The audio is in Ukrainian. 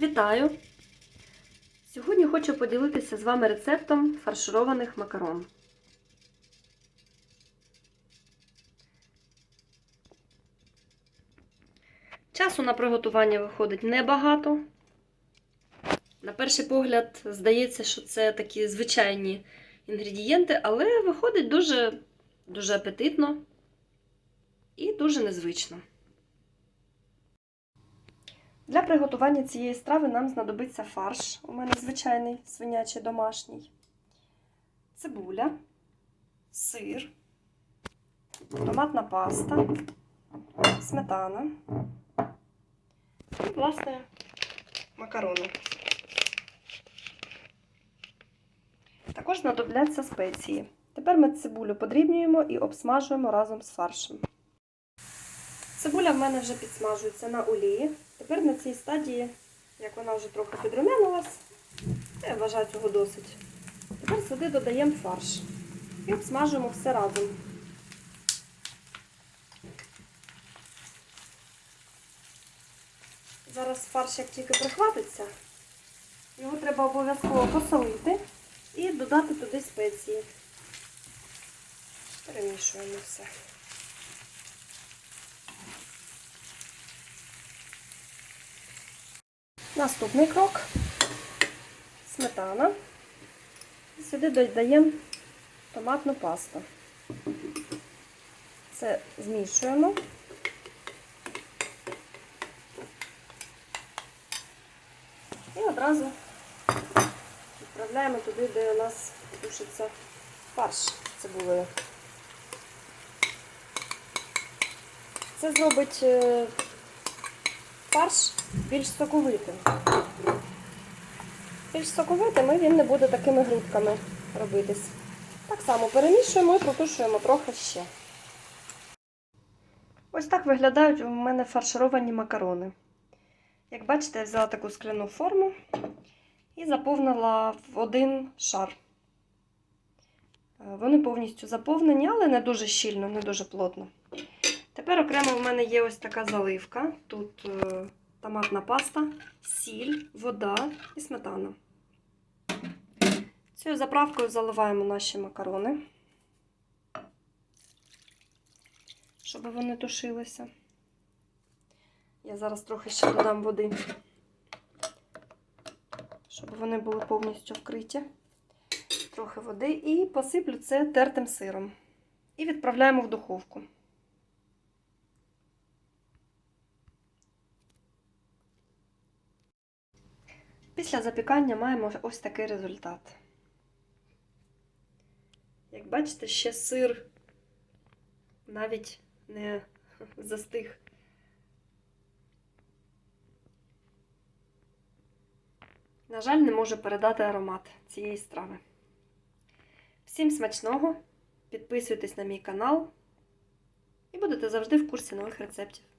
Вітаю! Сьогодні хочу поділитися з вами рецептом фаршированих макарон. Часу на приготування виходить небагато. На перший погляд, здається, що це такі звичайні інгредієнти, але виходить дуже, дуже апетитно і дуже незвично. Для приготування цієї страви нам знадобиться фарш. У мене звичайний свинячий домашній, цибуля, сир, томатна паста, сметана і, власне, макарони. Також знадобляться спеції. Тепер ми цибулю подрібнюємо і обсмажуємо разом з фаршем. Цибуля в мене вже підсмажується на олії. Тепер на цій стадії, як вона вже трохи підрумянилась, я вважаю цього досить. Тепер сюди додаємо фарш і обсмажуємо все разом. Зараз фарш як тільки прихватиться, його треба обов'язково посолити і додати туди спеції. Перемішуємо все. Наступний крок сметана. Сюди додаємо томатну пасту. Це змішуємо. І одразу відправляємо туди, де у нас тушиться фарш цибулею. Це зробить е, фарш більш соковитим. Більш соковитим і він не буде такими грудками робитись. Так само перемішуємо і протушуємо трохи ще. Ось так виглядають у мене фаршировані макарони. Як бачите, я взяла таку скляну форму і заповнила в один шар. Е, Вони повністю заповнені, але не дуже щільно, не дуже плотно. Тепер окремо в мене є ось така заливка. Тут е, томатна паста, сіль, вода і сметана. Цією заправкою заливаємо наші макарони, щоб вони тушилися. Я зараз трохи ще додам води, щоб вони були повністю вкриті. Трохи води і посиплю це тертим сиром. І відправляємо в духовку. Після запікання маємо ось такий результат. Як бачите, ще сир навіть не застиг. На жаль, не можу передати аромат цієї страви. Всім смачного! Підписуйтесь на мій канал і будете завжди в курсі нових рецептів.